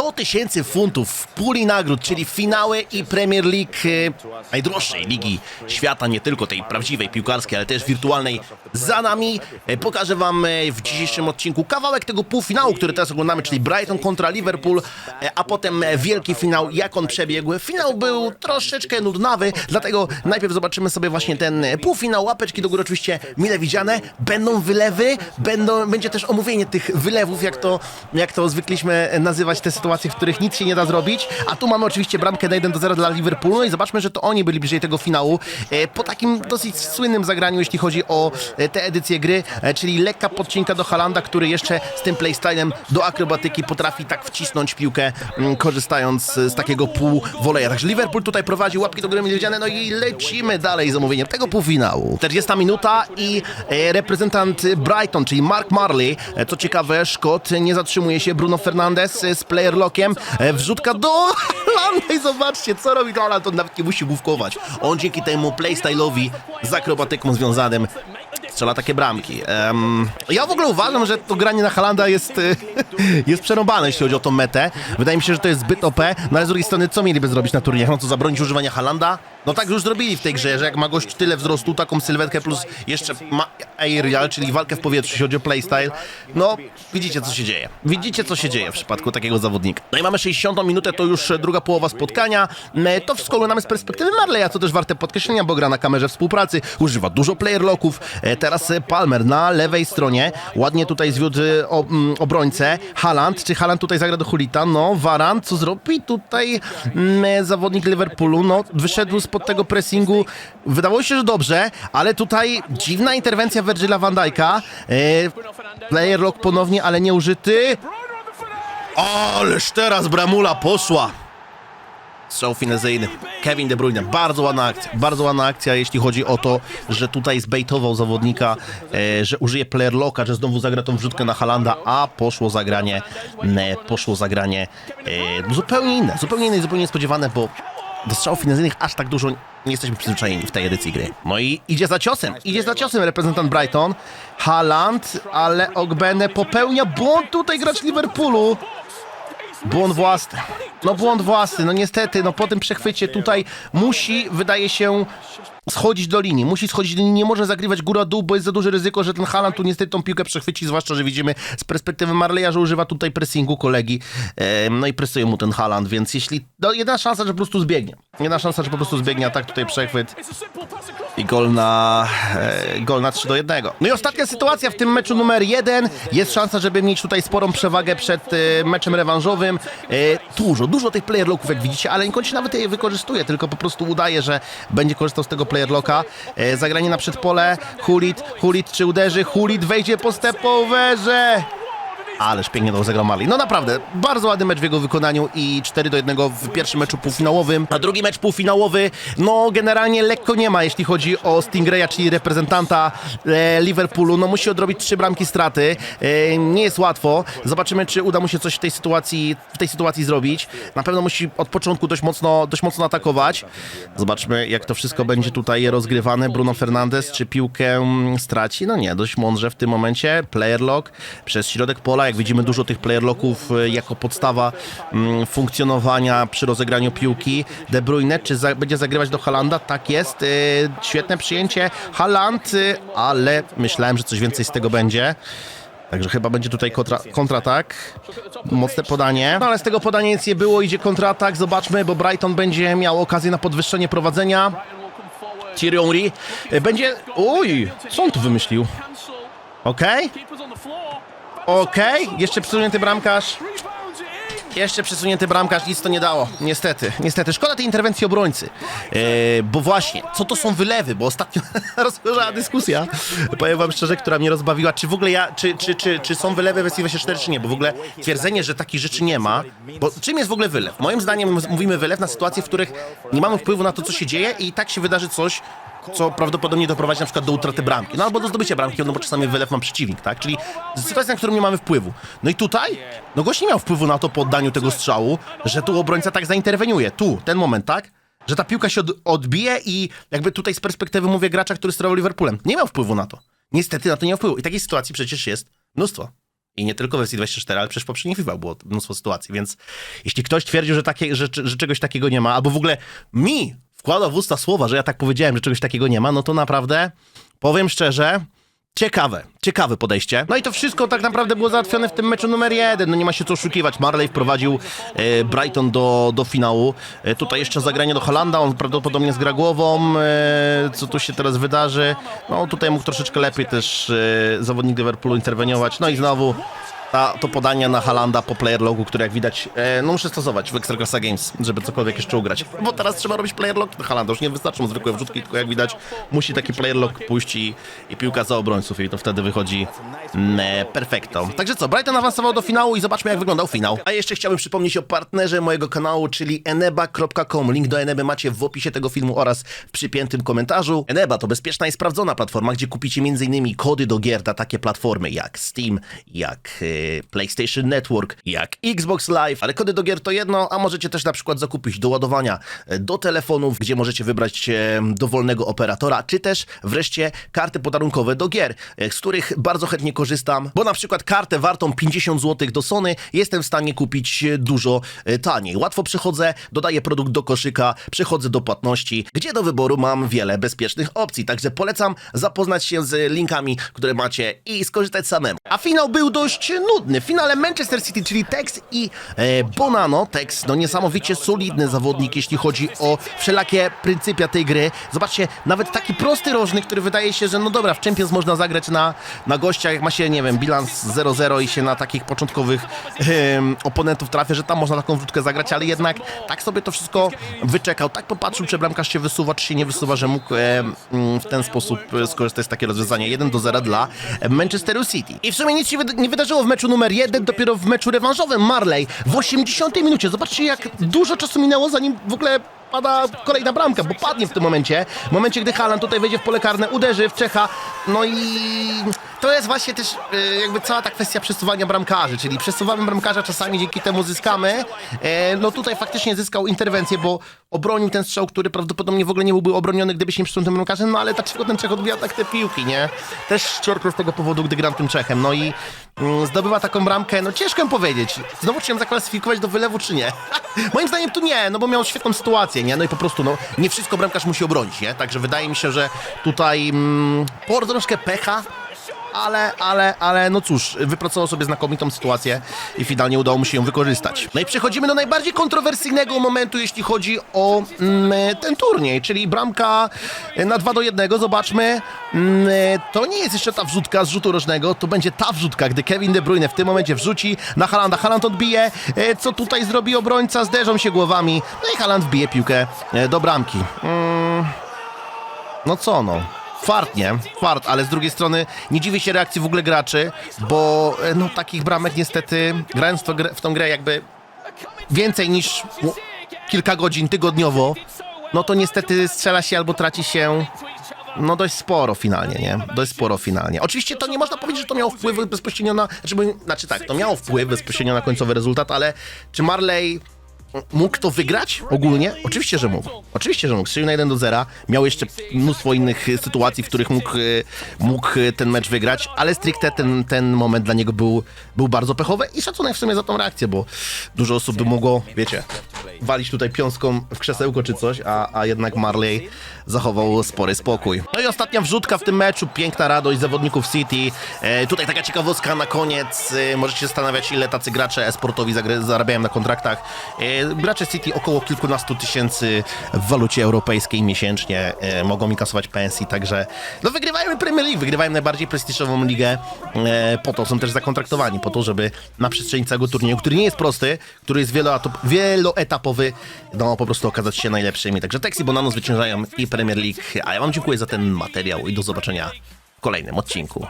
100 tysięcy funtów w puli nagród, czyli finały i Premier League e, najdroższej ligi świata, nie tylko tej prawdziwej piłkarskiej, ale też wirtualnej za nami. E, Pokażę wam e, w dzisiejszym odcinku kawałek tego półfinału, który teraz oglądamy, czyli Brighton kontra Liverpool, a potem wielki finał, jak on przebiegł. Finał był troszeczkę nudnawy, dlatego najpierw zobaczymy sobie właśnie ten półfinał. Łapeczki do góry oczywiście mile widziane. Będą wylewy, będą, będzie też omówienie tych wylewów, jak to, jak to zwykliśmy nazywać te sytuacje, w których nic się nie da zrobić. A tu mamy oczywiście bramkę na 1 do 0 dla Liverpoolu no i zobaczmy, że to oni byli bliżej tego finału. E, Po takim dosyć słynnym zagraniu, jeśli chodzi o e, tę edycję gry, e, czyli lekka podcinka do Halanda, który jeszcze z tym playstylem do akrobatyki potrafi tak wcisnąć piłkę, mm, korzystając z takiego półwoleja. Także Liverpool tutaj prowadzi łapki do góry mile widziane, no i lecimy dalej z omówieniem tego półfinału. 40 minuta i reprezentant Brighton, czyli Mark Marley, co ciekawe, Szkot nie zatrzymuje się, Bruno Fernandes z player lockiem, e, wrzutka do Holanda i zobaczcie, co robi Holland, on nawet nie musi główkować. On dzięki temu playstyle'owi z akrobatyką związanym strzela takie bramki. Em, ja w ogóle uważam, że to granie na Halanda jest, e, jest przerąbane, jeśli chodzi o tą metę. Wydaje mi się, że to jest zbyt OP, no ale z drugiej strony, co mieliby zrobić na turniejach? No co, zabronić używania Halanda? No tak już zrobili w tej grze, że jak ma gość tyle wzrostu, taką sylwetkę plus jeszcze ma aerial, czyli walkę w powietrzu, jeśli chodzi o playstyle, no widzicie co się dzieje. Widzicie co się dzieje w przypadku takiego zawodnika. No i mamy 60 minutę, to już druga połowa spotkania. E, To wszystko oglądamy z perspektywy Marleya, co też warte podkreślenia, bo gra na kamerze współpracy, używa dużo player locków. E, Teraz e, Palmer na lewej stronie, ładnie tutaj zwiódł e, mm, obrońcę. Haaland, czy Haaland tutaj zagra do Hulita? No, Varan, co zrobi tutaj mm, zawodnik Liverpoolu? No, wyszedł spod tego pressingu, wydawało się, że dobrze, ale tutaj dziwna interwencja Virgila van Dijk'a. E, player lock ponownie, ale nie użyty. Ależ teraz Bramula poszła. Strzał finezyjny. Kevin De Bruyne. Bardzo ładna akcja. Bardzo ładna akcja, jeśli chodzi o to, że tutaj zbejtował zawodnika, e, że użyje player locka, że znowu zagra tą wrzutkę na Halanda, a poszło zagranie, e, poszło zagranie e, zupełnie inne. Zupełnie inne i zupełnie niespodziewane, bo do strzałów finezyjnych aż tak dużo nie jesteśmy przyzwyczajeni w tej edycji gry. No i idzie za ciosem. Idzie za ciosem reprezentant Brighton. Haaland, ale Ogbene popełnia błąd tutaj gracz Liverpoolu. Błąd własny. No błąd własny, no niestety, no po tym przechwycie tutaj musi, wydaje się, schodzić do linii. Musi schodzić do linii, nie może zagrywać góra-dół, bo jest za duże ryzyko, że ten Haaland tu niestety tą piłkę przechwyci, zwłaszcza, że widzimy z perspektywy Marleya, że używa tutaj pressingu kolegi, no i presuje mu ten Haaland, więc jeśli, no jedna szansa, że po prostu zbiegnie. Jedna szansa, że po prostu zbiegnie, a tak tutaj przechwyt i gol na, e, gol na 3 do 1. No i ostatnia sytuacja w tym meczu numer 1. Jest szansa, żeby mieć tutaj sporą przewagę przed e, meczem rewanżowym. E, dużo, dużo tych player locków, jak widzicie, ale Nkoci nawet je wykorzystuje, tylko po prostu udaje, że będzie korzystał z tego player locka. E, zagranie na przedpole. Hulit, Hulit czy uderzy? Hulit wejdzie po stepowerze. Ależ pięknie to rozegrał Marley. No naprawdę, bardzo ładny mecz w jego wykonaniu i 4 do 1 w pierwszym meczu półfinałowym. A drugi mecz półfinałowy, no generalnie lekko nie ma, jeśli chodzi o Stingraya, czyli reprezentanta e, Liverpoolu. No musi odrobić trzy bramki straty. E, nie jest łatwo. Zobaczymy, czy uda mu się coś w tej sytuacji, w tej sytuacji zrobić. Na pewno musi od początku dość mocno, dość mocno atakować. Zobaczmy, jak to wszystko będzie tutaj rozgrywane. Bruno Fernandes, czy piłkę straci? No nie, dość mądrze w tym momencie. Player lock przez środek pola. Jak widzimy, dużo tych player locków e, jako podstawa mm, funkcjonowania przy rozegraniu piłki. De Bruyne, czy za, będzie zagrywać do Halanda? Tak jest. E, świetne przyjęcie. Haland, e, ale myślałem, że coś więcej z tego będzie. Także chyba będzie tutaj kontra, kontratak. Mocne podanie. No ale z tego podania nic nie było, idzie kontratak. Zobaczmy, bo Brighton będzie miał okazję na podwyższenie prowadzenia. Thierry Henry będzie... Uj, co on tu wymyślił? Okej, okej, jeszcze przesunięty bramkarz. Jeszcze przesunięty bramkarz, nic to nie dało. Niestety, niestety. Szkoda tej interwencji obrońcy. E, bo właśnie, co to są wylewy? Bo ostatnio rozpoczęła dyskusja, powiem wam szczerze, która mnie rozbawiła, czy w ogóle ja, czy, czy, czy, czy są wylewy w wersji 24, czy nie, bo w ogóle twierdzenie, że takich rzeczy nie ma, bo czym jest w ogóle wylew? Moim zdaniem mówimy wylew na sytuacje, w których nie mamy wpływu na to, co się dzieje i tak się wydarzy coś, co prawdopodobnie doprowadzi na przykład do utraty bramki, no albo do zdobycia bramki, no bo czasami wylew ma przeciwnik, tak? Czyli sytuacja, na którą nie mamy wpływu. No i tutaj, no gość nie miał wpływu na to po oddaniu tego strzału, że tu obrońca tak zainterweniuje, tu, ten moment, tak? Że ta piłka się od, odbije i jakby tutaj z perspektywy mówię gracza, który sterował Liverpoolem. Nie miał wpływu na to. Niestety na to nie miał wpływu. I takiej sytuacji przecież jest mnóstwo. I nie tylko w wersji 24, ale przecież poprzednich FIFA było mnóstwo sytuacji, więc jeśli ktoś twierdził, że, takie, że, że czegoś takiego nie ma, albo w ogóle mi wkładał w usta słowa, że ja tak powiedziałem, że czegoś takiego nie ma, no to naprawdę, powiem szczerze, Ciekawe, ciekawe podejście. No i to wszystko tak naprawdę było załatwione w tym meczu numer jeden. No nie ma się co oszukiwać. Marley wprowadził e, Brighton do, do finału. E, tutaj jeszcze zagranie do Holanda. On prawdopodobnie zgra głową. E, co tu się teraz wydarzy? No tutaj mógł troszeczkę lepiej też e, zawodnik Liverpoolu interweniować. No i znowu ta, to podanie na Halanda po player logu, które jak widać, e, no muszę stosować w Extraclassa Games, żeby cokolwiek jeszcze ugrać. Bo teraz trzeba robić player log na Halanda, już nie wystarczą zwykłe wrzutki, tylko jak widać musi taki player log pójść i, i piłka za obrońców i to wtedy wychodzi mm, e, perfekto. Także co, Brighton awansował do finału i zobaczmy jak wyglądał finał. A jeszcze chciałbym przypomnieć o partnerze mojego kanału, czyli eneba.com. Link do Eneby macie w opisie tego filmu oraz w przypiętym komentarzu. Eneba to bezpieczna i sprawdzona platforma, gdzie kupicie m.in. kody do gier na takie platformy jak Steam, jak e, PlayStation Network, jak Xbox Live, ale kody do gier to jedno, a możecie też na przykład zakupić do ładowania e, do telefonów, gdzie możecie wybrać dowolnego operatora, czy też wreszcie karty podarunkowe do gier, z których bardzo chętnie korzystam, bo na przykład kartę wartą 50 zł do Sony jestem w stanie kupić dużo e, taniej. Łatwo przechodzę, dodaję produkt do koszyka, przechodzę do płatności, gdzie do wyboru mam wiele bezpiecznych opcji, także polecam zapoznać się z linkami, które macie i skorzystać samemu. A finał był dość nudny. W finale Manchester City, czyli Tex i e, Bonano. Tex, no niesamowicie solidny zawodnik, jeśli chodzi o wszelakie pryncypia tej gry. Zobaczcie, nawet taki prosty rożny, który wydaje się, że no dobra, w Champions można zagrać na, na gościach, jak ma się, nie wiem, bilans 0-0 i się na takich początkowych em, oponentów trafia, że tam można taką wrzutkę zagrać, ale jednak tak sobie to wszystko wyczekał, tak popatrzył, czy bramkarz się wysuwa, czy się nie wysuwa, że mógł mm, w ten sposób e, skorzystać z takiego rozwiązania. 1 do 0 dla Manchesteru City. I w sumie nic się nie wydarzyło w meczu numer 1, dopiero w meczu rewanżowym Marley w 80 minucie. Zobaczcie, jak dużo czasu minęło, zanim w ogóle pada kolejna bramka, bo padnie w tym momencie. W momencie, gdy Haaland tutaj wejdzie w pole karne, uderzy w Czecha. No i to jest właśnie też e, jakby cała ta kwestia przesuwania bramkarzy, czyli przesuwamy bramkarza czasami, dzięki temu zyskamy. E, No tutaj faktycznie zyskał interwencję, bo obronił ten strzał, który prawdopodobnie w ogóle nie byłby obroniony, gdyby się nie przesunął tym bramkarzem, no ale dlaczego ten Czech odbija tak te piłki, nie? Też szczerko z tego powodu, gdy gram tym Czechem. No i mm, zdobywa taką bramkę, no ciężko mi powiedzieć. Znowu czy ją zaklasyfikować do wylewu, czy nie? Moim zdaniem tu nie, no bo miał świetną sytuację, nie? No i po prostu, no, nie wszystko bramkarz musi obronić, nie? Także wydaje mi się, że tutaj mm, por troszkę pecha, ale, ale, ale, no cóż, wypracował sobie znakomitą sytuację i finalnie udało mu się ją wykorzystać. No i przechodzimy do najbardziej kontrowersyjnego momentu, jeśli chodzi o mm, ten turniej, czyli bramka na 2 do 1. Zobaczmy, mm, to nie jest jeszcze ta wrzutka z rzutu rożnego, to będzie ta wrzutka, gdy Kevin De Bruyne w tym momencie wrzuci na Halanda. Haland odbije, e, co tutaj zrobi obrońca, zderzą się głowami, no i Haland wbije piłkę e, do bramki. Mm, no co no? Fart, nie? Fart, ale z drugiej strony nie dziwię się reakcji w ogóle graczy, bo e, no takich bramek niestety, grając w, to w tą grę jakby więcej niż no, kilka godzin tygodniowo, no to niestety strzela się albo traci się no dość sporo finalnie, nie? Dość sporo finalnie. Oczywiście to nie można powiedzieć, że to miało wpływ bezpośrednio na... Znaczy, znaczy tak, to miało wpływ bezpośrednio na końcowy rezultat, ale czy Marley mógł to wygrać ogólnie? Oczywiście, że mógł. Oczywiście, że mógł. Strzelił na 1 do 0. Miał jeszcze mnóstwo innych e, sytuacji, w których mógł, e, mógł e, ten mecz wygrać, ale stricte ten, ten moment dla niego był, był bardzo pechowy i szacunek w sumie za tą reakcję, bo dużo osób by mogło, wiecie, walić tutaj piąską w krzesełko czy coś, a, a jednak Marley zachował spory spokój. No i ostatnia wrzutka w tym meczu, piękna radość zawodników City. E, tutaj taka ciekawostka na koniec, e, możecie zastanawiać ile tacy gracze esportowi zarabiają na kontraktach. E, gracze City około kilkunastu tysięcy w walucie europejskiej miesięcznie e, mogą inkasować pensji, także no wygrywają Premier League, wygrywają najbardziej prestiżową ligę, e, po to są też zakontraktowani, po to, żeby na przestrzeni całego turnieju, który nie jest prosty, który jest wieloetap- wieloetapowy, no po prostu okazać się najlepszymi. Także Texi Bonano zwyciężają i Premier League, a ja wam dziękuję za ten materiał i do zobaczenia w kolejnym odcinku.